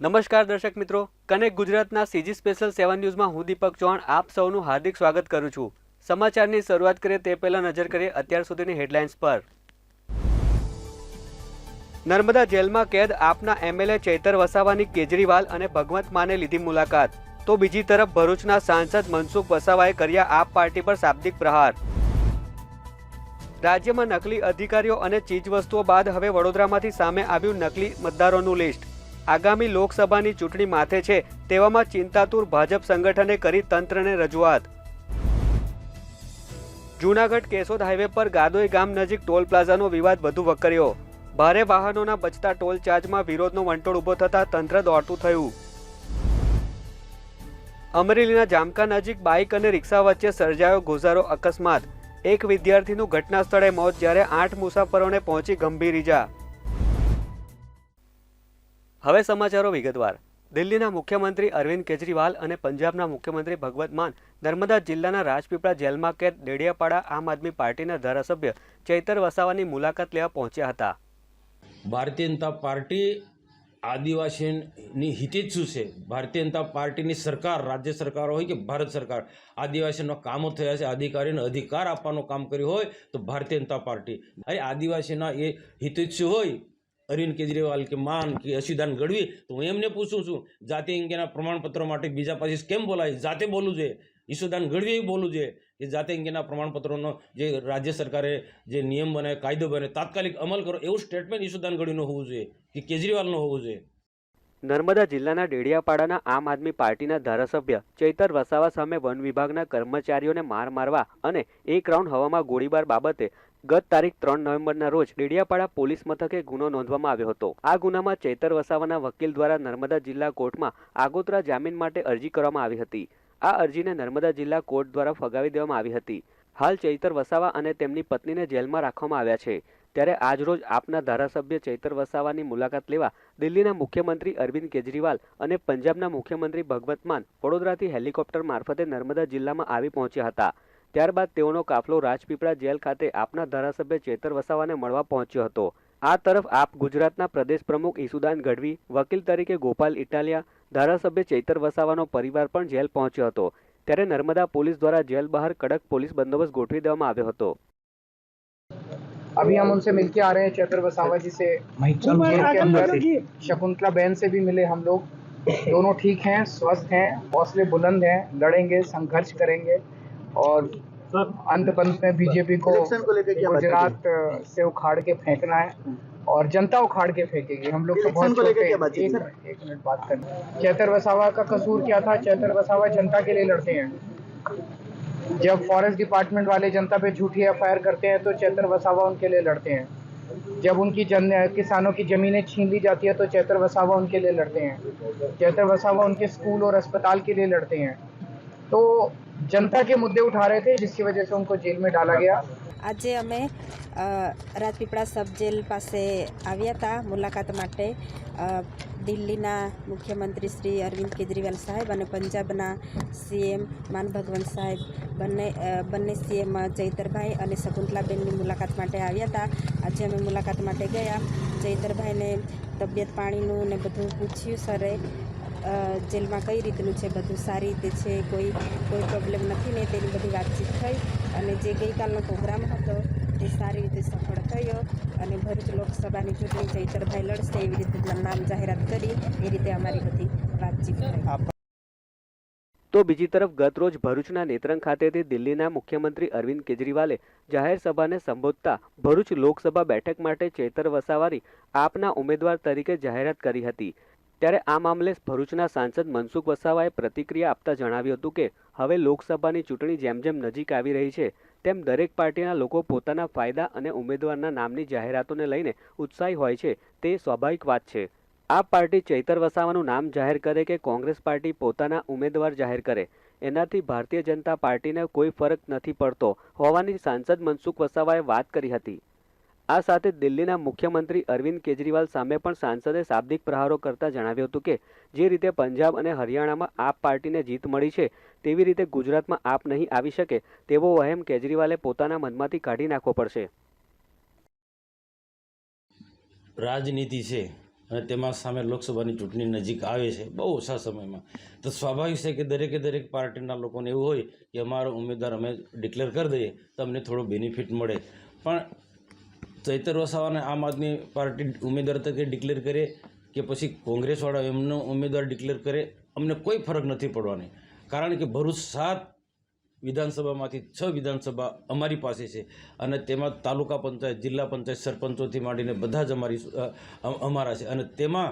નમસ્કાર દર્શક મિત્રો. કનેક્ટ ગુજરાતના સીજી સ્પેશિયલ સેવન ન્યૂઝમાં હું દીપક ચૌહાણ આપ સૌનું હાર્દિક સ્વાગત કરું છું. સમાચારની શરૂઆત કરીએ તે પહેલા નજર કરીએ અત્યાર સુધીની હેડલાઇન્સ પર. નર્મદા જેલમાં કેદ આપના એમએલએ ચૈતર વસાવાની કેજરીવાલ અને ભગવંત માને લીધી મુલાકાત. તો બીજી તરફ ભરૂચના સાંસદ મનસુખ વસાવાએ કર્યા આપ પાર્ટી પર શાબ્દિક પ્રહાર. રાજ્યમાં નકલી અધિકારીઓ અને ચીજવસ્તુઓ બાદ હવે વડોદરામાંથી સામે આવ્યું નકલી મતદારોનું લિસ્ટ. આગામી લોકસભાની ચૂંટણી માથે છે તેવામાં ચિંતાતુર ભાજપ સંગઠને કરી તંત્રને રજૂઆત. જૂનાગઢ કેશોદ હાઈવે પર ગાદોઈ ગામ નજીક ટોલ પ્લાઝાનો વિવાદ વધુ વકર્યો. ભારે વાહનોના બચતા ટોલ ચાર્જમાં વિરોધનો વંટોળ ઊભો થતાં તંત્ર દોડતું થયું. અમરેલીના જામકા નજીક બાઇક અને રિક્ષા વચ્ચે સર્જાયો ગોઝારો અકસ્માત. એક વિદ્યાર્થીનું ઘટના સ્થળે મોત જ્યારે આઠ મુસાફરોને પહોંચી ગંભીર ઈજા. હવે સમાચારો વિગતવાર. દિલ્હીના મુખ્યમંત્રી અરવિંદ કેજરીવાલ અને પંજાબના મુખ્યમંત્રી ભગવત માન નર્મદા જિલ્લાના રાજપીપળા જેલમાં કેદ ડેડિયાપાડા આમ આદમી પાર્ટીના ધારાસભ્ય ચૈતર વસાવાની મુલાકાત લેવા પહોંચ્યા હતા. ભારતીય જનતા પાર્ટી આદિવાસીની હિતેચ્છુ છે? ભારતીય જનતા પાર્ટીની સરકાર, રાજ્ય સરકાર હોય કે ભારત સરકાર, આદિવાસીનો કામો થયા છે અધિકારીને અધિકાર આપવાનું કામ કર્યું હોય તો ભારતીય જનતા પાર્ટી. અરે આદિવાસીના એ હિતેચ્છુ હોય? અરવિંદ કેજરીવાલ કે માન કે અસીદાન ગઢવી તો હું એમને પૂછું છું, જાતિ અંગેના પ્રમાણપત્રો માટે બીજા પાસે કેમ બોલાય? જાતે બોલવું જોઈએ ઈશુદાન ગઢવીએ બોલવું જોઈએ કે જાતિ અંગેના પ્રમાણપત્રોનો જે રાજ્ય સરકારે જે નિયમ બને, કાયદો બને, તાત્કાલિક અમલ કરો એવું સ્ટેટમેન્ટ ઈશુદાન ગઢવીનું હોવું જોઈએ કે કેજરીવાલનું હોવું જોઈએ. નર્મદા જિલ્લાના ડેડિયાપાડાના આમ આદમી પાર્ટીના ધારાસભ્ય ચૈતર વસાવા સામે વન વિભાગના કર્મચારીઓને માર મારવા અને એક રાઉન્ડ હવામાં ગોળીબાર બાબતે ગત તારીખ ત્રણ નવેમ્બરના રોજ ડેડિયાપાડા પોલીસ મથકે ગુનો નોંધવામાં આવ્યો હતો. આ ગુનામાં ચૈતર વસાવાના વકીલ દ્વારા નર્મદા જિલ્લા કોર્ટમાં આગોતરા જામીન માટે અરજી કરવામાં આવી હતી. આ અરજીને નર્મદા જિલ્લા કોર્ટ દ્વારા ફગાવી દેવામાં આવી હતી. હાલ ચૈતર વસાવા અને તેમની પત્નીને જેલમાં રાખવામાં આવ્યા છે. ત્યારે આજરોજ આપના ધારાસભ્ય ચૈતર વસાવાની મુલાકાત લેવા દિલ્હીના મુખ્યમંત્રી અરવિંદ કેજરીવાલ અને પંજાબના મુખ્યમંત્રી ભગવત માન વડોદરાથી હેલિકોપ્ટર મારફતે નર્મદા જિલ્લામાં આવી પહોંચ્યા હતા. ત્યારબાદ તેઓનો કાફલો રાજપીપળા જેલ ખાતે આપના ધારાસભ્ય ચેતર વસાવાને મળવા પહોંચ્યો હતો આ તરફ આપ ગુજરાતના પ્રદેશ પ્રમુખ ઈસુદાન ગઢવી વકીલ તરીકે ગોપાલ ઇટાલિયા ધારાસભ્ય ચૈતર વસાવાનો પરિવાર પણ જેલ પહોંચ્યો હતો ત્યારે નર્મદા પોલીસ દ્વારા જેલ બહાર કડક પોલીસ બંદોબસ્ત ગોઠવી દેવામાં આવ્યો હતો अभी हम उनसे मिलके आ रहे हैं चैतर वसावा जी से जेल के अंदर शकुंतला बहन से भी मिले हम लोग दोनों ठीक हैं स्वस्थ हैं हौसले बुलंद हैं लड़ेंगे संघर्ष करेंगे और अंत पंत में बीजेपी को गुजरात से उखाड़ के फेंकना है और जनता उखाड़ के फेंकेगी। हम लोग तो बहुत छोटे हैं? एक मिनट एक मिनट बात करना चैतर वसावा का कसूर क्या था? चैतर वसावा जनता के लिए लड़ते हैं। जब फॉरेस्ट डिपार्टमेंट वाले जनता पे झूठी एफआईआर करते हैं तो चैतर वसावा उनके लिए लड़ते हैं। जब उनकी जन किसानों की ज़मीनें छीन ली जाती है तो चैतर वसावा उनके लिए लड़ते हैं। चैतर वसावा उनके स्कूल और अस्पताल के लिए लड़ते हैं। तो जनता के मुद्दे उठा रहे थे जिसकी वजह से उनको जेल में डाला गया આજે અમે અ, રાજપીપળા સબ જેલ પાસે આવ્યા હતા મુલાકાત માટે અ, દિલ્હીના મુખ્યમંત્રી શ્રી અરવિંદ કેજરીવાલ સાહેબ અને પંજાબના સીએમ માન ભગવંત સાહેબ બંને અ, બંને સીએમ ચૈતરભાઈ અને શકુંતલાબેનની મુલાકાત માટે આવ્યા હતા આજે અમે મુલાકાત માટે ગયા ચૈતરભાઈને તબિયત પાણીનું ને બધું પૂછ્યું સરે અ, જેલમાં કઈ રીતનું છે, બધું સારી રીતે છે, કોઈ કોઈ પ્રોબ્લેમ નથી ને તેની બધી વાતચીત થઈ અને જે ગઈકાલનો પ્રોગ્રામ હતો તે સારી રીતે સફળ થયો અને ભરૂચ લોકસભાની ચૂંટણી ચૈતરભાઈ લડશે એવી રીતે નામ જાહેરાત કરી, એ રીતે અમારી બધી વાતચીત થઈ. તો બીજી તરફ ગત રોજ ભરૂચના નેત્રંગ ખાતેથી દિલ્હીના મુખ્યમંત્રી અરવિંદ કેજરીવાલે જાહેર સભાને સંબોધતા ભરૂચ લોકસભા બેઠક માટે ચેતર વસાવારી આપના ઉમેદવાર તરીકે જાહેરાત કરી હતી. ત્યારે આ મામલે ભરૂચના સાંસદ મનસુખ વસાવાએ પ્રતિક્રિયા આપતા જણાવ્યું હતું કે, હવે લોકસભાની ચૂંટણી જેમ જેમ નજીક આવી રહી છે, તેમ દરેક પાર્ટીના લોકો પોતાના ફાયદા અને ઉમેદવારના નામની જાહેરાતોને લઈને ઉત્સાહી હોય છે, તે સ્વાભાવિક વાત છે. આ પાર્ટી ચૈતર વસાવાનું નામ જાહેર કરે કે કોંગ્રેસ પાર્ટી પોતાના ઉમેદવાર જાહેર કરે. એનાથી ભારતીય જનતા પાર્ટીને કોઈ ફરક નથી પડતો હોવાની સાંસદ મનસુખ વસાવાએ વાત કરી હતી. આ સાથે દિલ્હીના મુખ્યમંત્રી અરવિંદ કેજરીવાલ સામે પણ સાંસદે શાબ્દિક પ્રહારો કરતા જણાવ્યું હતું કે, જે રીતે પંજાબ અને હરિયાણામાં આપ પાર્ટીને જીત મળી છે, તેવી રીતે ગુજરાતમાં આપ નહીં આવી શકે, તેવો વહેમ કેજરીવાલે પોતાના મનમાંથી કાઢી નાખવો પડશે. રાજનીતિ છે અને તેમાં સામે લોકસભાની ચૂંટણી નજીક આવે છે, બહુ ઓછા સમયમાં. તો સ્વાભાવિક છે કે દરેકે દરેક પાર્ટીના લોકોને એવું હોય કે અમારો ઉમેદવાર અમે ડિક્લેર કરી દઈએ, તો અમને થોડો બેનિફિટ મળે. પણ ચૈતર વસાવાને આમ આદમી પાર્ટી ઉમેદવાર તરીકે ડિક્લેર કરે કે પછી કોંગ્રેસવાળા એમનો ઉમેદવાર ડિક્લેર કરે, અમને કોઈ ફરક નથી પડવાની. કારણ કે ભરૂચ સાત વિધાનસભામાંથી છ વિધાનસભા અમારી પાસે છે અને તેમાં તાલુકા પંચાયત, જિલ્લા પંચાયત, સરપંચોથી માંડીને બધા જ અમારી અમારા છે. અને તેમાં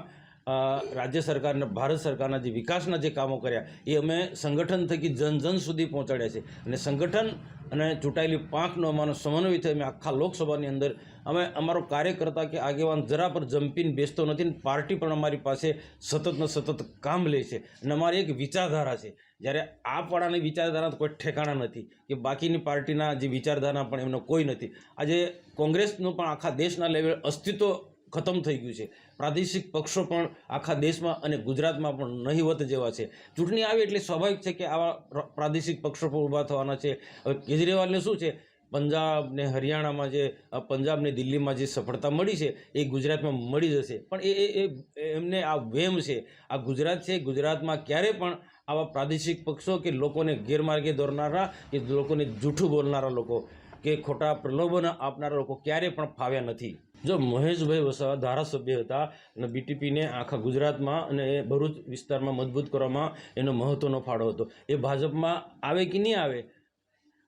રાજ્ય સરકારના ભારત સરકારના જે વિકાસના જે કામો કર્યા, એ અમે સંગઠન થકી જન જન સુધી પહોંચાડ્યા છે. અને સંગઠન અને ચૂંટાયેલી પાંખનો અમારો સમન્વય થઈ અમે આખા લોકસભાની અંદર અમે અમારો કાર્યકર્તા કે આગેવાન જરા પર જંપીને બેસતો નથી ને પાર્ટી પણ અમારી પાસે સતત ને સતત કામ લે છે. અને અમારી એક વિચારધારા છે. જ્યારે આ પાડાની વિચારધારા કોઈ ઠેકાણા નથી કે બાકીની પાર્ટીના જે વિચારધારા પણ એમનો કોઈ નથી. આજે કોંગ્રેસનું પણ આખા દેશના લેવલ અસ્તિત્વ ખતમ થઈ ગયું છે. પ્રાદેશિક પક્ષો પણ આખા દેશમાં અને ગુજરાતમાં પણ નહીવત જેવા છે. ચૂંટણી આવી એટલે સ્વાભાવિક છે કે આવા પ્ર- પ્રાદેશિક પક્ષો પણ ઊભા થવાના છે. હવે કેજરીવાલને શું છે? પંજાબ ને હરિયાણામાં જે અ, પંજાબ ને દિલ્હીમાં જે સફળતા મળી છે એ ગુજરાતમાં મળી જશે. પણ એ એમને આ વેમ છે. આ ગુજરાત છે ગુજરાતમાં ક્યારે પણ આવા પ્રાદેશિક પક્ષો કે લોકોને ગેરમાર્ગે દોરનારા કે લોકોને જૂઠું બોલનારા લોકો કે ખોટા પ્રલોભન આપનારા લોકો ક્યારે પણ ફાવ્યા નથી. જો મહેશભાઈ વસાવા ધારાસભ્ય હતા અને બીટીપીને આખા ગુજરાતમાં અને એ ભરૂચ વિસ્તારમાં મજબૂત કરવામાં એનો મહત્ત્વનો ફાળો હતો. એ ભાજપમાં આવે કે નહીં આવે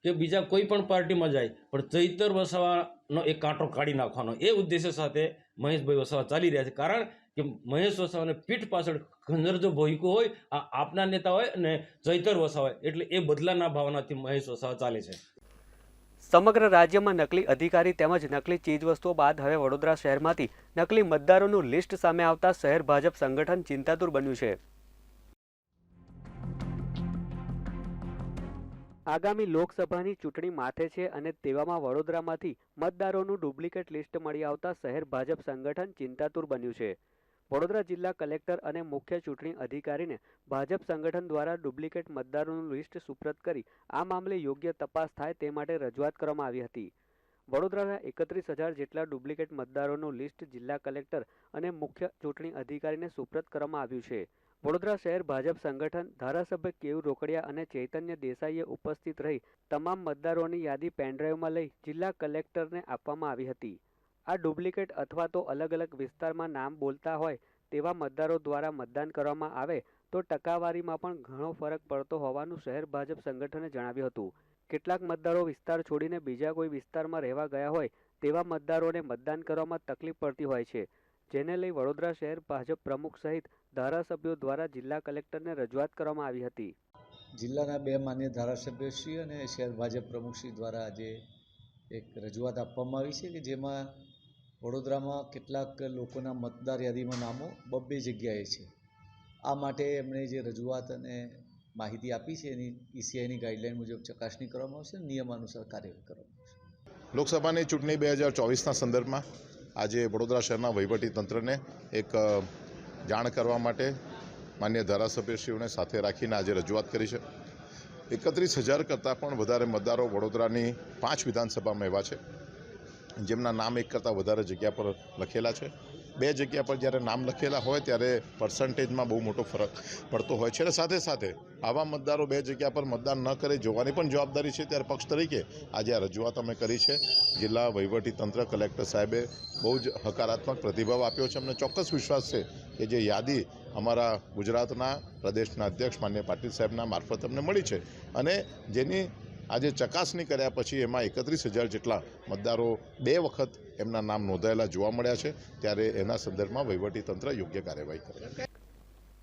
કે બીજા કોઈ પણ પાર્ટીમાં જાય, પણ ચૈતર વસાવાનો એક કાંટો કાઢી નાખવાનો. એ ઉદ્દેશ્ય સાથે મહેશભાઈ વસાવા ચાલી રહ્યા છે. કારણ કે મહેશ વસાવાને પીઠ પાછળ ઘંજર જો ભોયકું હોય, આ આપના નેતા હોય અને ચૈતર વસાવા એટલે એ બદલાના ભાવનાથી મહેશ વસાવા ચાલે છે. સમગ્ર રાજ્યમાં નકલી અધિકારી તેમજ નકલી ચીજવસ્તુઓ બાદ હવે વડોદરા શહેરમાંથી નકલી મતદારોનું લિસ્ટ સામે આવતા શહેર ભાજપ સંગઠન ચિંતાતુર બન્યું છે. આગામી લોકસભાની ચૂંટણી માથે છે અને તેવામાં વડોદરામાંથી મતદારોનું ડુપ્લિકેટ લિસ્ટ મળી આવતા શહેર ભાજપ સંગઠન ચિંતાતુર બન્યું છે. વડોદરા જિલ્લા કલેક્ટર અને મુખ્ય ચૂંટણી અધિકારીને ભાજપ સંગઠન દ્વારા ડુપ્લિકેટ મતદારોનું લિસ્ટ સુપ્રત કરી આ મામલે યોગ્ય તપાસ થાય તે માટે રજૂઆત કરવામાં આવી હતી. વડોદરાના એકત્રીસ હજાર જેટલા ડુપ્લિકેટ મતદારોનું લિસ્ટ જિલ્લા કલેક્ટર અને મુખ્ય ચૂંટણી અધિકારીને સુપ્રત કરવામાં આવ્યું છે. વડોદરા શહેર ભાજપ સંગઠન, ધારાસભ્ય કેયુ રોકડિયા અને ચૈતન્ય દેસાઈએ ઉપસ્થિત રહી તમામ મતદારોની યાદી પેનડ્રાઈવમાં લઈ જિલ્લા કલેક્ટરને આપવામાં આવી હતી. આ ડુપ્લિકેટ અથવા તો અલગ અલગ વિસ્તારમાં નામ બોલતા હોય તેવા મતદારો દ્વારા મતદાન કરવામાં આવે તો ટકાવારીમાં પણ ઘણો ફરક પડતો હોવાનું શહેર ભાજપ સંગઠને જણાવ્યું હતું. કેટલાક મતદારો વિસ્તાર છોડીને બીજા કોઈ વિસ્તારમાં રહેવા ગયા હોય તેવા મતદારોને મતદાન કરવામાં તકલીફ પડતી હોય છે. જેને લઈ વડોદરા શહેર ભાજપ પ્રમુખ સહિત ધારાસભ્યો દ્વારા જિલ્લા કલેક્ટરને રજૂઆત કરવામાં આવી હતી. જિલ્લાના બે માન્ય ધારાસભ્યશ્રી અને શહેર ભાજપ પ્રમુખશ્રી દ્વારા આજે એક રજૂઆત આપવામાં આવી છે કે જેમાં વડોદરામાં કેટલાક લોકોના મતદાર યાદીમાં નામો બબ્બે જગ્યાએ છે. આ માટે એમણે જે રજૂઆત અને માહિતી આપી છે એની ઈસીઆઈની ગાઈડલાઈન મુજબ ચકાસણી કરવામાં આવશે નિયમાનુસાર કાર્યવાહી કરવામાં આવશે. લોકસભાની ચૂંટણી બે હજાર ચોવીસના સંદર્ભમાં આજે વડોદરા શહેરના વહીવટી તંત્રને એક જાણ કરવા માટે માન્ય ધારાસભ્યશ્રીઓને સાથે રાખીને આજે રજૂઆત કરી છે. એકત્રીસ હજાર કરતાં પણ વધારે મતદારો વડોદરાની પાંચ વિધાનસભામાં એવા છે, જેમના નામ એક કરતાં વધારે જગ્યા પર લખેલા છે. બે જગ્યા પર જ્યારે નામ લખેલા હોય ત્યારે પર્સન્ટેજમાં બહુ મોટો ફરક પડતો હોય છે. અને સાથે સાથે આવા મતદારો બે જગ્યા પર મતદાન ન કરે જોવાની પણ જવાબદારી છે. ત્યારે પક્ષ તરીકે આજે આ રજૂઆત અમે કરી છે. જિલ્લા તંત્ર કલેક્ટર સાહેબે બહુ જ હકારાત્મક પ્રતિભાવ આપ્યો છે. અમને ચોક્કસ વિશ્વાસ છે કે જે યાદી અમારા ગુજરાતના પ્રદેશના અધ્યક્ષ માન્ય પાટીલ સાહેબના મારફત અમને મળી છે. અને જેની આજે ચકાસણી કર્યા પછી એમાં એકત્રીસ હજાર જેટલા મતદારો બે વખત એમના નામ નોંધાયેલા જોવા મળ્યા છે. ત્યારે એના સંદર્ભમાં વહીવટીતંત્ર યોગ્ય કાર્યવાહી કરે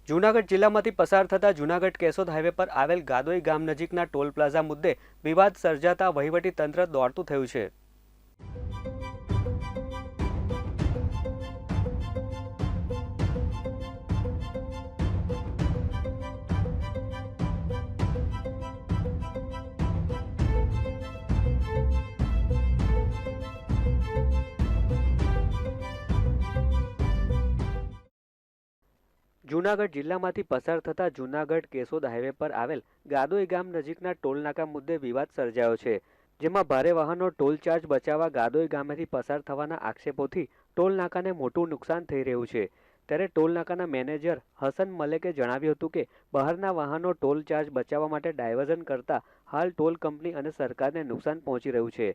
જૂનાગઢ જિલ્લામાંથી પસાર થતા જૂનાગઢ કેશોદ હાઈવે પર આવેલ ગાદોઈ ગામ નજીકના ટોલ પ્લાઝા મુદ્દે વિવાદ સર્જાતા વહીવટી તંત્ર દોડતું થયું છે. જૂનાગઢ જિલ્લામાંથી પસાર થતા જૂનાગઢ કેશોદ હાઈવે પર આવેલ ગાદોઈ ગામ નજીકના ટોલનાકા મુદ્દે વિવાદ સર્જાયો છે, જેમાં ભારે વાહનો ટોલ ચાર્જ બચાવવા ગાદોઈ ગામેથી પસાર થવાના આક્ષેપોથી ટોલ નાકાને મોટું નુકસાન થઈ રહ્યું છે. ત્યારે ટોલ નાકાના મેનેજર હસન મલેકે જણાવ્યું હતું કે, બહારના વાહનો ટોલ ચાર્જ બચાવવા માટે ડાયવર્ઝન કરતા હાલ ટોલ કંપની અને સરકારને નુકસાન પહોંચી રહ્યું છે.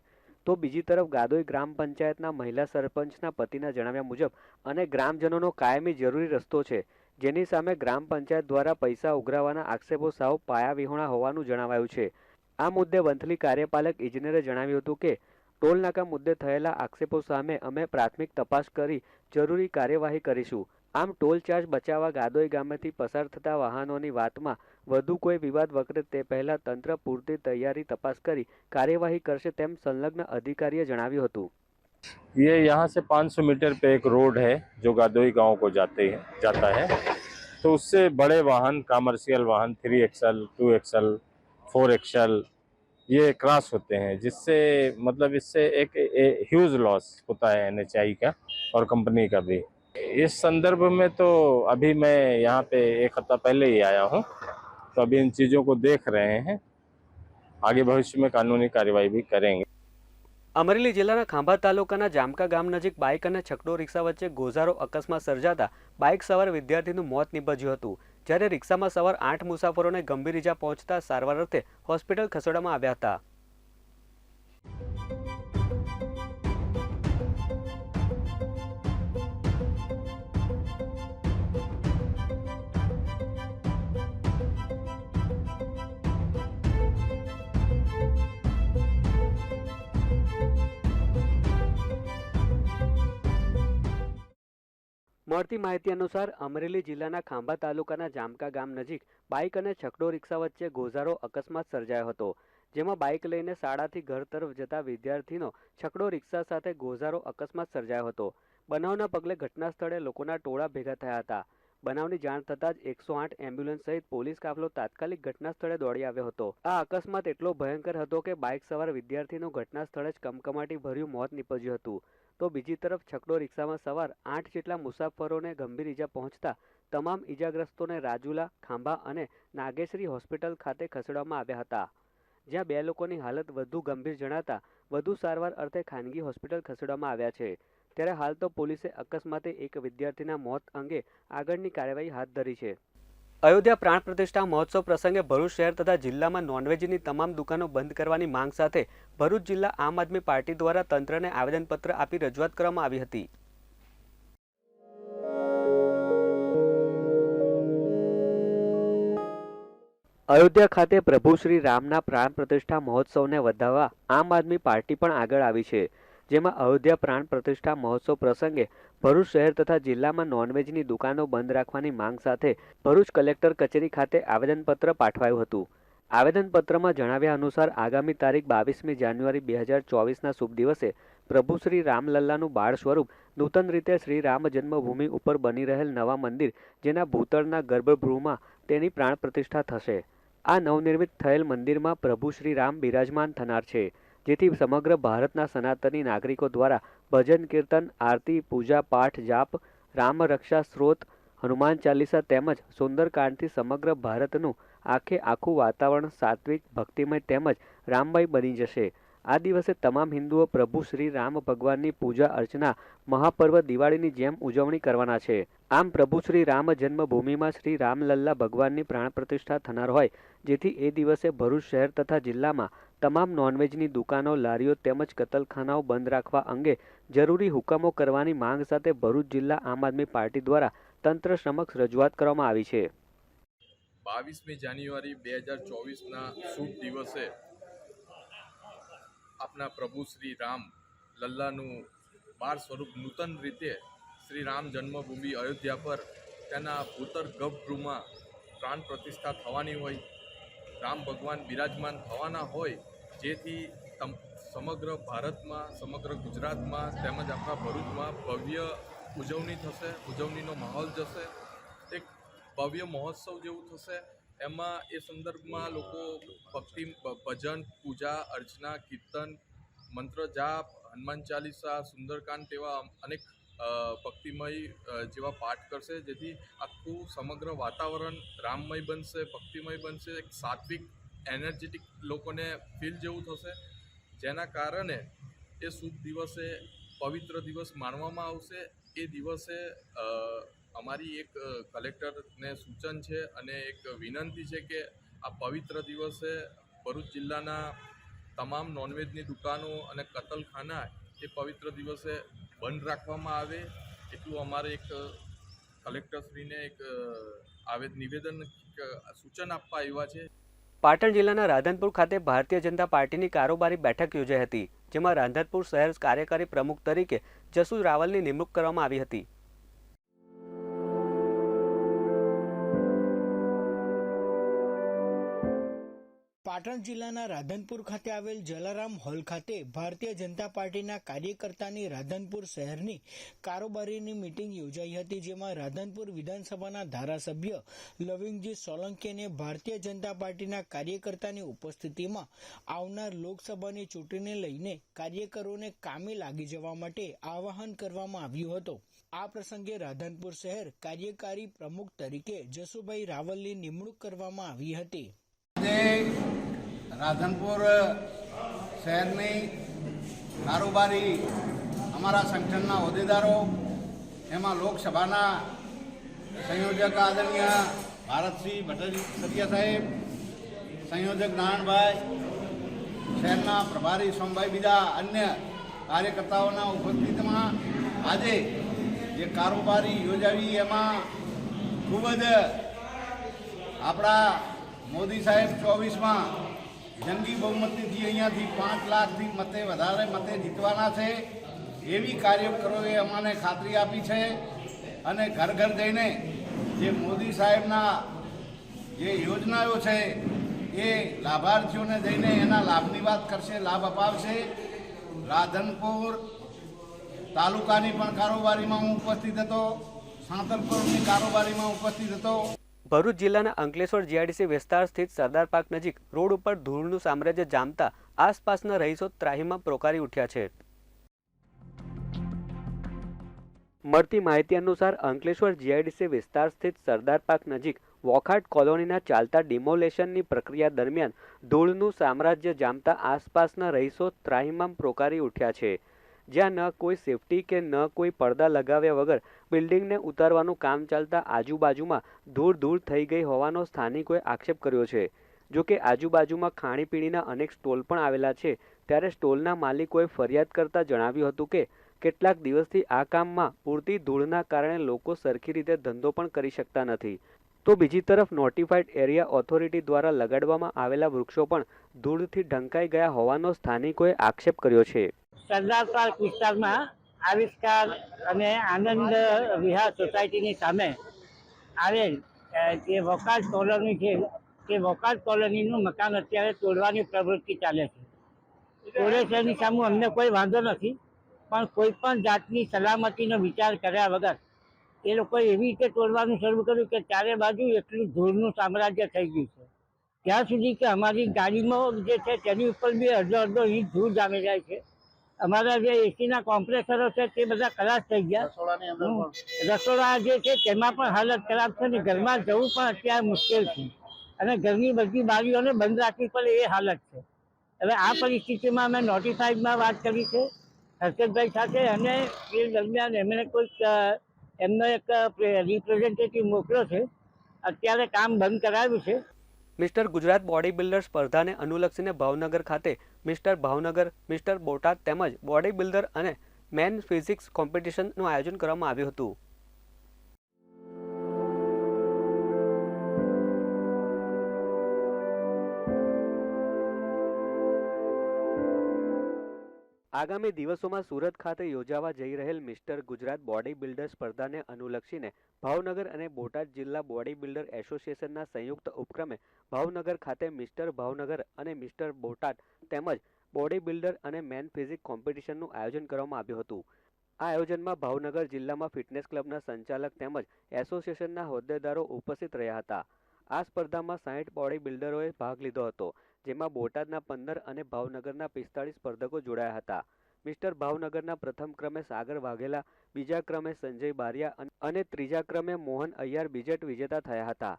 તો બીજી તરફ ગાદોઈ ગ્રામ પંચાયતના મહિલા સરપંચના પતિના જણાવ્યા મુજબ, અને ગ્રામજનોનો કાયમી જરૂરી રસ્તો છે. જેની સામે ગ્રામ પંચાયત દ્વારા પૈસા ઉઘરાવવાના આક્ષેપો સાવ પાયાવિહોણા હોવાનું જણાવાયું છે. આ મુદ્દે વંથલી કાર્યપાલક ઇજનેરે જણાવ્યું હતું કે, ટોલનાકા મુદ્દે થયેલા આક્ષેપો સામે અમે પ્રાથમિક તપાસ કરી જરૂરી કાર્યવાહી કરીશું. આમ ટોલ ચાર્જ બચાવવા ગાદોઈ ગામેથી પસાર થતા વાહનોની વાતમાં વધુ કોઈ વિવાદ વકરે તે પહેલા તંત્ર પૂરતી તૈયારી તપાસ કરી કાર્યવાહી કરશે તેમ સંલગ્ન અધિકારીએ જણાવ્યું હતું. ये यहाँ से 500 मीटर पे एक रोड है, जो गादोई गाँव को जाते हैं, जाता है। तो उससे बड़े वाहन कॉमर्शियल वाहन three axle two axle four axle ये क्रॉस होते हैं, जिससे मतलब इससे एक ह्यूज लॉस होता है एनएचआई का और कंपनी का भी। इस संदर्भ में तो अभी मैं यहाँ पे एक हफ़्ता पहले ही आया हूँ तो अभी इन चीज़ों को देख रहे हैं। आगे भविष्य में कानूनी कार्रवाई भी करेंगे। અમરેલી જિલ્લાના ખાંભા તાલુકાના જામકા ગામ નજીક બાઇક અને છકડો રિક્ષા વચ્ચે ગોઝારો અકસ્માત સર્જાતા બાઇક સવાર વિદ્યાર્થીનું મોત નીપજ્યું હતું. જ્યારે રિક્ષામાં સવાર આઠ મુસાફરોને ગંભીર ઇજા પહોંચતા સારવાર અર્થે હોસ્પિટલ ખસેડવામાં આવ્યા હતા. મળતી માહિતી અનુસાર અમરેલી જિલ્લાના ખાંભા તાલુકાના જામકા ગામ નજીક બાઇક અને છકડો રિક્ષા વચ્ચે ગોઝારો અકસ્માત સર્જાયો હતો, જેમાં બાઇક લઈને શાળાથી ઘર તરફ જતા વિદ્યાર્થીનો છકડો રિક્ષા સાથે ગોઝારો અકસ્માત સર્જાયો હતો. બનાવના પગલે ઘટના સ્થળે લોકોના ટોળા ભેગા થયા હતા. બનાવની જાણ થતાં જ એકસો આઠ એમ્બ્યુલન્સ સહિત પોલીસ કાફલો તાત્કાલિક ઘટના સ્થળે દોડી આવ્યો હતો. આ અકસ્માત એટલો ભયંકર હતો કે બાઇક સવાર વિદ્યાર્થીનું ઘટના સ્થળે જ કમકમાટી ભર્યું મોત નીપજ્યું હતું. તો બીજી તરફ છકડો રિક્ષામાં સવાર આઠ જેટલા મુસાફરોને ગંભીર ઈજા પહોંચતા તમામ ઈજાગ્રસ્તોને રાજુલા, ખાંભા અને નાગેશ્રી હોસ્પિટલ ખાતે ખસેડવામાં આવ્યા હતા. જ્યાં બે લોકોની હાલત વધુ ગંભીર જણાતા વધુ સારવાર અર્થે ખાનગી હોસ્પિટલ ખસેડવામાં આવ્યા છે. ત્યારે હાલ તો પોલીસે અકસ્માતે એક વિદ્યાર્થીના મોત અંગે આગળની કાર્યવાહી હાથ ધરી છે. અયોધ્યા પ્રાણ પ્રતિષ્ઠા મહોત્સવ પ્રસંગે ભરૂચ શહેર તથા જિલ્લામાં નોનવેજની તમામ દુકાનો બંધ કરવાની માંગ સાથે ભરૂચ જિલ્લા આમ આદમી પાર્ટી દ્વારા તંત્રને આવેદનપત્ર આપી રજૂઆત કરવામાં આવી હતી. અયોધ્યા ખાતે પ્રભુ શ્રી રામના પ્રાણ પ્રતિષ્ઠા મહોત્સવને વધાવવા આમ આદમી પાર્ટી પણ આગળ આવી છે. જેમાં અયોધ્યા પ્રાણ પ્રતિષ્ઠા મહોત્સવ પ્રસંગે ભરૂચ શહેર તથા જિલ્લામાં નોનવેજની દુકાનો બંધ રાખવાની માંગ સાથે ભરૂચ કલેક્ટર કચેરી ખાતે આવેદનપત્ર પાઠવાયું હતું. આવેદનપત્રમાં જણાવ્યા અનુસાર આગામી તારીખ બાવીસમી જાન્યુઆરી બે હજાર ચોવીસના શુભ દિવસે પ્રભુ શ્રી રામલલ્લાનું બાળ સ્વરૂપ નૂતન રીતે શ્રી રામ જન્મભૂમિ ઉપર બની રહેલ નવા મંદિર જેના ભૂતળના ગર્ભગૃહમાં તેની પ્રાણ પ્રતિષ્ઠા થશે. આ નવનિર્મિત થયેલ મંદિરમાં પ્રભુ શ્રી રામ બિરાજમાન થનાર છે. જેથી સમગ્ર ભારતના સનાતની નાગરિકો દ્વારા ભજન, કીર્તન, આરતી, પૂજા, પાઠ, જાપ, રામ રક્ષા સ્ત્રોત, હનુમાન ચાલીસા તેમજ સુંદરકાંડથી સમગ્ર ભારતનું આખે આખું વાતાવરણ સાત્વિક, ભક્તિમય તેમજ રામમય બની જશે. આ દિવસે તમામ હિન્દુઓ પ્રભુ શ્રી રામ ભગવાનની પૂજા અર્ચના મહાપર્વ દિવાળીની જેમ ઉજવણી કરવાના છે. આમ પ્રભુ શ્રી રામ જન્મભૂમિમાં શ્રી રામલલ્લા ભગવાનની પ્રાણ પ્રતિષ્ઠા થનાર હોય, જેથી એ દિવસે ભરૂચ શહેર તથા જિલ્લામાં તમામ નોનવેજની દુકાનો, લારીઓ તેમજ કતલખાનાઓ બંધ રાખવા અંગે જરૂરી હુકમો કરવાની માંગ સાથે ભરૂચ જિલ્લા આમ આદમી પાર્ટી દ્વારા તંત્ર સમક્ષ રજૂઆત કરવામાં આવી છે. બાવીસમી જાન્યુઆરી બે હજાર ચોવીસના શુભ દિવસે આપના પ્રભુ શ્રી રામ લલ્લાનું બાર સ્વરૂપ નૂતન રીતે શ્રી રામ જન્મભૂમિ અયોધ્યા પર તેના ભૂતર ગર્ભગૃહમાં પ્રાણ પ્રતિષ્ઠા થવાની હોય રામ ભગવાન બિરાજમાન થવાના હોય, જેથી સમગ્ર ભારતમાં, સમગ્ર ગુજરાતમાં તેમજ આપણા ભરૂચમાં ભવ્ય ઉજવણી થશે, ઉજવણીનો માહોલ જશે. એક ભવ્ય મહોત્સવ જેવું થશે. એમાં એ સંદર્ભમાં લોકો ભક્તિ, ભજન, પૂજા, અર્ચના, કીર્તન, મંત્ર જાપ, હનુમાન ચાલીસા, સુંદરકાંડ તેવા અનેક ભક્તિમય જેવા પાઠ કરશે, જેથી આખું સમગ્ર વાતાવરણ રામમય બનશે, ભક્તિમય બનશે, એક સાત્વિક, એનર્જેટિક લોકોને ફીલ જેવું થશે. જેના કારણે એ શુભ દિવસે પવિત્ર દિવસ માનવામાં આવશે. એ દિવસે અમારી એક કલેક્ટરને સૂચન છે અને એક વિનંતી છે કે આ પવિત્ર દિવસે ભરૂચ જિલ્લાના તમામ નોનવેજની દુકાનો અને કતલખાના એ પવિત્ર દિવસે બંધ રાખવામાં આવે એટલું અમારે એક કલેક્ટરશ્રીને એક આવેદ નિવેદન સૂચન આપવા આવ્યા છે. પાટણ જિલ્લાના રાધનપુર ખાતે ભારતીય જનતા પાર્ટીની કારોબારી બેઠક યોજાઈ હતી, જેમાં રાધનપુર શહેર કાર્યકારી પ્રમુખ તરીકે જસુ રાવલની નિમણૂક કરવામાં આવી હતી. પાટણ જિલ્લાના રાધનપુર ખાતે આવેલ જલારામ હોલ ખાતે ભારતીય જનતા પાર્ટીના કાર્યકર્તાની રાધનપુર શહેરની કારોબારીની મિટિંગ યોજાઈ હતી, જેમાં રાધનપુર વિધાનસભાના ધારાસભ્ય લવિંગજી સોલંકી અને ભારતીય જનતા પાર્ટીના કાર્યકર્તાની ઉપસ્થિતિમાં આવનાર લોકસભાની ચૂંટણીને લઈને કાર્યકરોને કામે લાગી જવા માટે આવાહન કરવામાં આવ્યું હતું. આ પ્રસંગે રાધનપુર શહેર કાર્યકારી પ્રમુખ તરીકે જસુભાઈ રાવલની નિમણૂક કરવામાં આવી હતી. રાધનપુર શહેરની કારોબારી અમારા સંગઠનના હોદ્દેદારો, એમાં લોકસભાના સંયોજક આદરણીય ભારતસિંહ સત્યા સાહેબ, સંયોજક નારાયણભાઈ, શહેરના પ્રભારી સોમભાઈ બીજા અન્ય કાર્યકર્તાઓના ઉપસ્થિતિમાં આજે જે કારોબારી યોજાવી એમાં ખૂબ જ આપણા મોદી સાહેબ ચોવીસમાં જંગી બહુમતીથી અહીંયાથી પાંચ લાખથી મતે વધારે મતે જીતવાના છે. એવી કાર્યકરોએ અમને ખાતરી આપી છે અને ઘર ઘર જઈને જે મોદી સાહેબના જે યોજનાઓ છે એ લાભાર્થીઓને જઈને એના લાભની વાત કરશે, લાભ અપાવશે. રાધનપુર તાલુકાની પણ કારોબારીમાં હું ઉપસ્થિત હતો, સાંતલપુરની કારોબારીમાં ઉપસ્થિત હતો. ભરૂચ જિલ્લાના અંકલેશ્વર જીઆઈડીસી વિસ્તાર સ્થિત સરદાર પાર્ક નજીક રોડ ઉપર ધૂળનું સામ્રાજ્ય જામતા આસપાસના રહીશો ત્રાહીમાં પ્રોકારી ઉઠ્યા છે. મળતી માહિતી અનુસાર અંકલેશ્વર જીઆઈડીસી વિસ્તાર સ્થિત સરદાર પાર્ક નજીક વોખાટ કોલોનીના ચાલતા ડિમોલેશનની પ્રક્રિયા દરમિયાન ધૂળનું સામ્રાજ્ય જામતા આસપાસના રહીશો ત્રાહીમામ પ્રોકારી ઉઠ્યા છે. જ્યાં ન કોઈ સેફટી કે ન કોઈ પડદા લગાવ્યા વગર બિલ્ડિંગને ઉતારવાનું કામ ચાલતા આજુબાજુમાં ધૂળ ધૂળ થઈ ગઈ હોવાનો સ્થાનિકોએ આક્ષેપ કર્યો છે. જો કે આજુબાજુમાં ખાણીપીણીના અનેક સ્ટોલ પણ આવેલા છે, ત્યારે સ્ટોલના માલિકોએ ફરિયાદ કરતા જણાવ્યું હતું કે, કેટલાક દિવસથી આ કામમાં પૂરતી ધૂળના કારણે લોકો સરખી રીતે ધંધો પણ કરી શકતા નથી. તો બીજી તરફ નોટિફાઈડ એરિયા ઓથોરિટી દ્વારા લગાડવામાં આવેલા વૃક્ષો પણ ધૂળથી ઢંકાઈ ગયા હોવાનો સ્થાનિકોએ આક્ષેપ કર્યો છે. સરદાર પાર્ક વિસ્તારમાં આવિષ્કાર અને આનંદ વિહાર સોસાયટીની સામે આવેલ જે વોકાટ કોલોની છે, તે વોકાટ કોલોનીનું મકાન અત્યારે તોડવાની પ્રવૃત્તિ ચાલે છે. તોડે છે સામે અમને કોઈ વાંધો નથી, પણ કોઈ પણ જાતની સલામતીનો વિચાર કર્યા વગર એ લોકોએ એવી રીતે તોડવાનું શરૂ કર્યું કે ચારે બાજુ એટલું ધૂળનું સામ્રાજ્ય થઈ ગયું છે. ત્યાં સુધી કે અમારી ગાડીમાં જે છે તેની ઉપર બી અડધો અડધો ઇંચ ધૂળ જામી જાય છે. અમારા જે એસીના કોમ્પ્રેસરો છે તે બધા ખલાસ થઈ ગયા. રસોડા જે છે તેમાં પણ હાલત ખરાબ છે ને ઘરમાં જવું પણ અત્યારે મુશ્કેલ છે. અને ઘરની બધી બારીઓને બંધ રાખવી પડે એ હાલત છે. હવે આ પરિસ્થિતિમાં અમે નોટિફાઈડમાં વાત કરી છે હર્ષદભાઈ સાથે અને એ દરમિયાન એમણે કોઈક એમનો એક રિપ્રેઝેન્ટેટિવ મોકલ્યો છે. અત્યારે કામ બંધ કરાવ્યું છે. મિસ્ટર ગુજરાત બોડી બિલ્ડર સ્પર્ધાને અનુલક્ષીને ભાવનગર ખાતે મિસ્ટર ભાવનગર, મિસ્ટર બોટાદ તેમજ બોડી બિલ્ડર અને મેન ફિઝિક્સ કોમ્પિટિશનનું આયોજન કરવામાં આવ્યું હતું. આગામી દિવસોમાં સુરત ખાતે યોજાવા જઈ રહેલ મિસ્ટર ગુજરાત બોડી બિલ્ડર સ્પર્ધાને અનુલક્ષીને ભાવનગર અને બોટાદ જિલ્લા બોડી બિલ્ડર એસોસિએશનના સંયુક્ત ઉપક્રમે ભાવનગર ખાતે મિસ્ટર ભાવનગર અને મિસ્ટર બોટાદ તેમજ બોડી બિલ્ડર અને મેન ફિઝિક કોમ્પિટિશનનું આયોજન કરવામાં આવ્યું હતું. આ આયોજનમાં ભાવનગર જિલ્લામાં ફિટનેસ ક્લબના સંચાલક તેમજ એસોસિએશનના હોદ્દેદારો ઉપસ્થિત રહ્યા હતા. આ સ્પર્ધામાં સાહીઠ બોડી બિલ્ડરોએ ભાગ લીધો હતો. જેમાં બોટાદના પંદર અને ભાવનગરના પિસ્તાળીસ સ્પર્ધકો જોડાયા હતા. મિસ્ટર ભાવનગરના પ્રથમ ક્રમે સાગર વાઘેલા, બીજા ક્રમે સંજય બારિયા અને ત્રીજા ક્રમે મોહન અય્યર બીજેટ વિજેતા થયા હતા.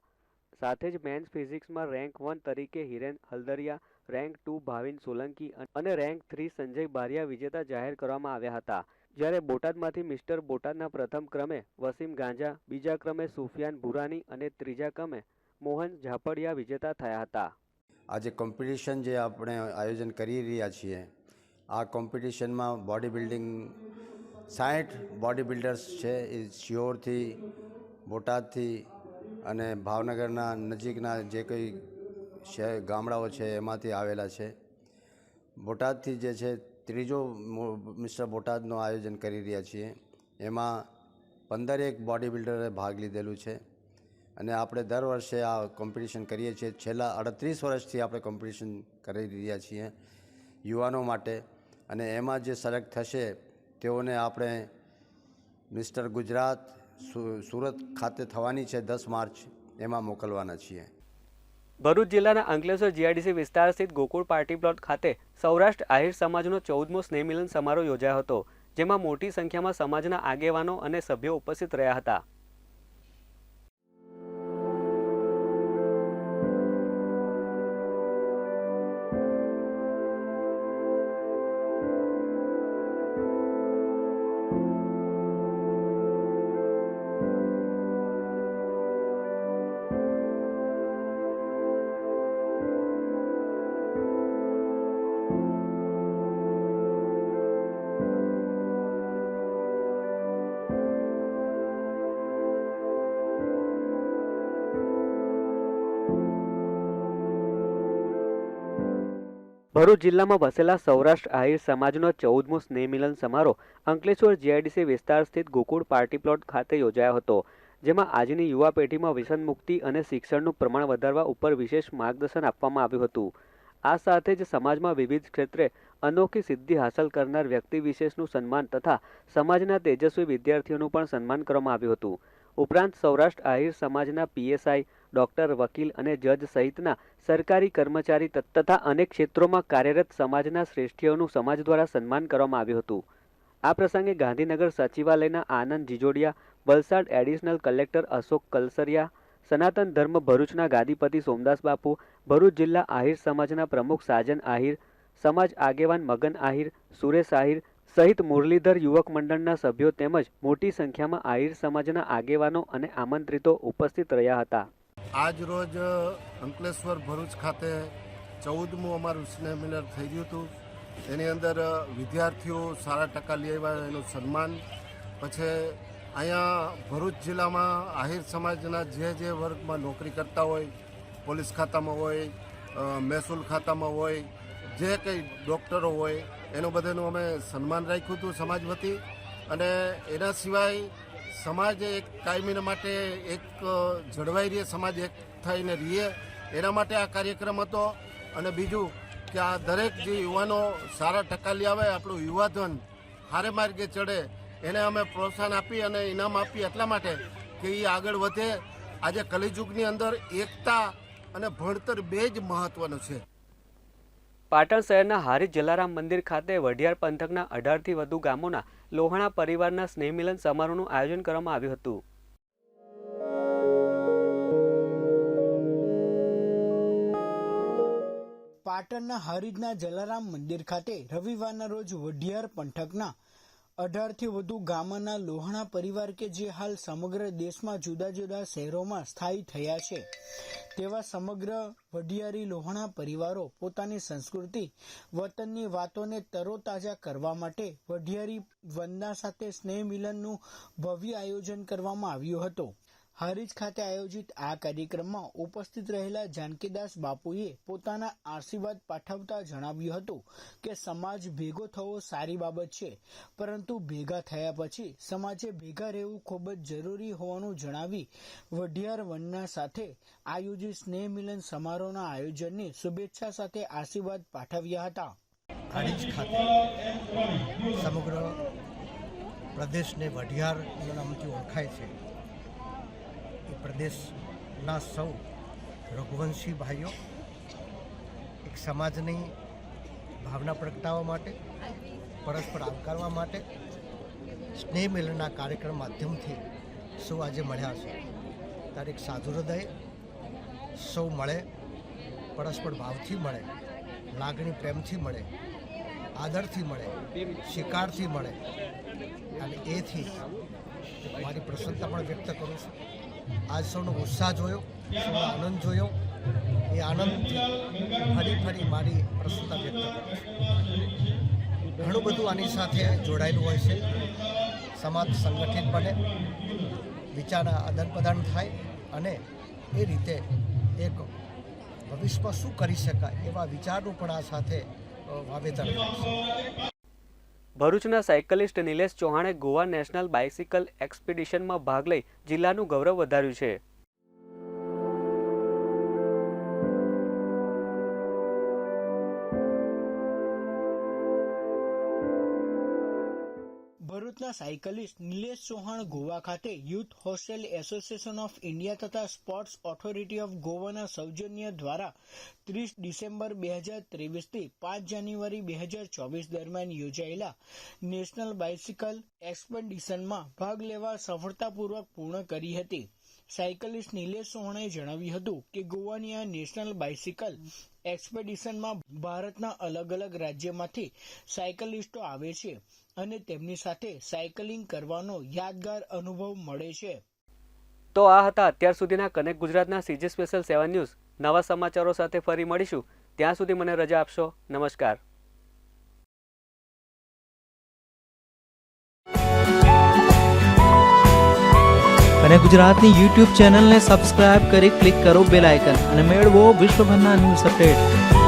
સાથે જ મેન્સ ફિઝિક્સમાં રેન્ક વન તરીકે હિરેન હલદરિયા, રેન્ક ટુ ભાવિન સોલંકી અને રેન્ક થ્રી સંજય બારિયા વિજેતા જાહેર કરવામાં આવ્યા હતા. જ્યારે બોટાદમાંથી મિસ્ટર બોટાદના પ્રથમ ક્રમે વસીમ ગાંજા, બીજા ક્રમે સુફિયાન ભુરાની અને ત્રીજા ક્રમે મોહન ઝાપડિયા વિજેતા થયા હતા. આજે કોમ્પિટિશન જે આપણે આયોજન કરી રહ્યા છીએ, આ કોમ્પિટિશનમાં બોડી બિલ્ડિંગ સાઠ બોડી બિલ્ડર્સ છે, એ શિયોરથી બોટાદથી અને ભાવનગરના નજીકના જે કંઈ શહેર ગામડાઓ છે એમાંથી આવેલા છે. બોટાદથી જે છે, ત્રીજો મિસ્ટર બોટાદનું આયોજન કરી રહ્યા છીએ. એમાં પંદરેક બોડી બિલ્ડરે ભાગ લીધેલું છે. અને આપણે દર વર્ષે આ કોમ્પિટિશન કરીએ છીએ. છેલ્લા અડત્રીસ વર્ષથી આપણે કોમ્પિટિશન કરી રહ્યા છીએ યુવાનો માટે. અને એમાં જે સિલેક્ટ થશે તેઓને આપણે મિસ્ટર ગુજરાત સુરત ખાતે થવાની છે દસ માર્ચ. એમાં મોકલવાના છીએ. ભરૂચ જિલ્લાના અંકલેશ્વર જીઆઈડીસી વિસ્તાર સ્થિત ગોકુળ પાર્ટી પ્લોટ ખાતે સૌરાષ્ટ્ર આહિર સમાજનો ચૌદમો સ્નેહમિલન સમારોહ યોજાયો હતો, જેમાં મોટી સંખ્યામાં સમાજના આગેવાનો અને સભ્યો ઉપસ્થિત રહ્યા હતા. ભરૂચ જિલ્લામાં વસેલા સૌરાષ્ટ્ર આહિર સમાજનો ચૌદમો સ્નેહ મિલન સમારોહ અંકલેશ્વર જીઆઈડીસી વિસ્તાર સ્થિત ગોકુળ પાર્ટી પ્લોટ ખાતે યોજાયો હતો, જેમાં આજની યુવા પેઢીમાં વ્યસન મુક્તિ અને શિક્ષણનું પ્રમાણ વધારવા ઉપર વિશેષ માર્ગદર્શન આપવામાં આવ્યું હતું. આ સાથે જ સમાજમાં વિવિધ ક્ષેત્રે અનોખી સિદ્ધિ હાંસલ કરનાર વ્યક્તિ વિશેષનું સન્માન તથા સમાજના તેજસ્વી વિદ્યાર્થીઓનું પણ સન્માન કરવામાં આવ્યું હતું. ઉપરાંત સૌરાષ્ટ્ર આહિર સમાજના પીએસઆઈ ડોક્ટર, વકીલ અને જજ સહિતના સરકારી કર્મચારી તથા અનેક ક્ષેત્રોમાં કાર્યરત સમાજના શ્રેષ્ઠીઓનું સમાજ દ્વારા સન્માન કરવામાં આવ્યું હતું. આ પ્રસંગે ગાંધીનગર સચિવાલયના આનંદ જીજોડિયા, વલસાડ એડિશનલ કલેક્ટર અશોક કલસરિયા, સનાતન ધર્મ ભરૂચના ગાદીપતિ સોમદાસ બાપુ, ભરૂચ જિલ્લા આહિર સમાજના પ્રમુખ સાજન આહિર, સમાજ આગેવાન મગન આહિર, સુરેશ આહિર સહિત મુરલીધર યુવક મંડળના સભ્યો તેમજ મોટી સંખ્યામાં આહિર સમાજના આગેવાનો અને આમંત્રિતો ઉપસ્થિત રહ્યા હતા. આજ રોજ અંકલેશ્વર ભરૂચ ખાતે ચૌદમું અમારું સ્નેહ થઈ ગયું હતું. એની અંદર વિદ્યાર્થીઓ સારા ટકા લઈ આવ્યા એનું સન્માન. પછી અહીંયા ભરૂચ જિલ્લામાં આહિર સમાજના જે જે વર્ગમાં નોકરી કરતા હોય, પોલીસ ખાતામાં હોય મહેસૂલ ખાતામાં હોય, જે કંઈ ડૉક્ટરો હોય, એનું બધાનું અમે સન્માન રાખ્યું હતું સમાજ વતી. અને એના સિવાય સમાજ એક કાયમી માટે એક જળવાઈ રહે, સમાજ એક થઈને રહીએ. એના માટે આ કાર્યક્રમ હતો. અને બીજું કે આ દરેક જે યુવાનો સારા ટકા લઈ આવે, આપણું યુવાધન હારે માર્ગે ચડે, એને અમે પ્રોત્સાહન આપી અને ઇનામ આપી એટલા માટે કે એ આગળ વધે. આજે કલિયુગની અંદર એકતા અને ભણતર બે જ મહત્વનું છે. પાટણ શહેરના હારી જલારામ મંદિર ખાતે વઢિયાર પંથકના અઢારથી વધુ ગામોના લોહાણા પરિવારના સ્નેહ મિલન સમારોહનું આયોજન કરવામાં આવ્યું હતું. પાટણના હરિજના જલારામ મંદિર ખાતે રવિવારના રોજ વઢિયાર પંથકના અઢારથી વધુ ગામના લોહાણા પરિવાર કે જે હાલ સમગ્ર દેશમાં જુદા જુદા શહેરોમાં સ્થાયી થયા છે. તેવા સમગ્ર વઢિયારી લોહાણા પરિવારો પોતાની સંસ્કૃતિ, વતનની વાતોને તરોતાજા કરવા માટે વઢિયારી વંદના સાથે સ્નેહ મિલનનું ભવ્ય આયોજન કરવામાં આવ્યું હતું. હારીજ ખાતે આયોજિત આ કાર્યક્રમમાં ઉપસ્થિત રહેલા જાનકીદાસ બાપુએ પોતાના આશીર્વાદ પાઠવતા જણાવ્યું હતું કે સમાજ ભેગો થવો સારી બાબત છે, પરંતુ ભેગા થયા પછી સમાજે ભેગા રહેવું ખૂબ જ જરૂરી હોવાનું જણાવી વઢિયાર વનના સાથે આયોજિત સ્નેહ મિલન સમારોહના આયોજનની શુભેચ્છા સાથે આશીર્વાદ પાઠવ્યા હતા. ખાડીજ ખાતે સમગ્ર પ્રદેશને વઢિયાર નામથી ઓળખાય છે. પ્રદેશના સૌ રઘુવંશી ભાઈઓ, એક સમાજની ભાવના પ્રગટાવવા માટે, પરસ્પર આવકારવા માટે સ્નેહ મિલનના કાર્યક્રમ માધ્યમથી સૌ આજે મળ્યા છે. ત્યારે એક સાધુ હૃદય સૌ મળે, પરસ્પર ભાવથી મળે, લાગણી પ્રેમથી મળે, આદરથી મળે, શિકારથી મળે, અને એથી મારી પ્રસન્નતા પણ વ્યક્ત કરું છું. આજ સૌનો ઉત્સાહ જોયો, સૌનો આનંદ જોયો. એ આનંદથી ફરી ફરી મારી પ્રસન્નતા વ્યક્ત કરું ઘણું બધું આની સાથે જોડાયેલું હોય છે. સમાજ સંગઠિત બને વિચારના આદાન પ્રદાન થાય અને એ રીતે એક ભવિષ્યમાં શું કરી શકાય એવા વિચારનું પણ આ સાથે વાવેતર થાય ભરૂચના સાયકલિસ્ટ નિલેશ ચૌહાણે ગોવા નેશનલ બાઇસિકલ એક્સપિડિશનમાં ભાગ લઈ જિલ્લાનું ગૌરવ વધાર્યું છે. ભરૂચના સાયકલિસ્ટ નિલેશ ચૌહાણ ગોવા ખાતે youth hostel association of India તથા સ્પોર્ટ્સ ઓથોરિટી ઓફ ગોવાના સૌજન્ય દ્વારા ત્રીસ ડિસેમ્બર બે હજાર ત્રેવીસથી પાંચ જાન્યુઆરી બે હજાર ચોવીસ દરમિયાન યોજાયેલા નેશનલ બાઇસિકલ એક્સપેડિશનમાં ભાગ લેવા સફળતાપૂર્વક પૂર્ણ કરી હતી. સાયકલિસ્ટ નિલેશ સોહણે જણાવ્યું હતું કે ગોવાની આ નેશનલ બાઇસિકલ એક્સપેડિશનમાં ભારતના અલગ અલગ રાજ્યમાંથી સાયકલિસ્ટો આવે છે. અને તેમની સાથે સાયકલિંગ કરવાનો યાદગાર અનુભવ મળે છે. તો આ હતા અત્યાર સુધીના કનેક્ટ ગુજરાતના સીજી સ્પેશિયલ સેવન ન્યૂઝ. નવા સમાચારો સાથે ફરી મળીશું. ત્યાં સુધી મને રજા આપશો. નમસ્કાર. અને ગુજરાતની યુટ્યુબ ચેનલને સબસ્ક્રાઇબ કરી ક્લિક કરો બેલ આઇકન અને મેળવો વિશ્વભરના ન્યૂઝ અપડેટ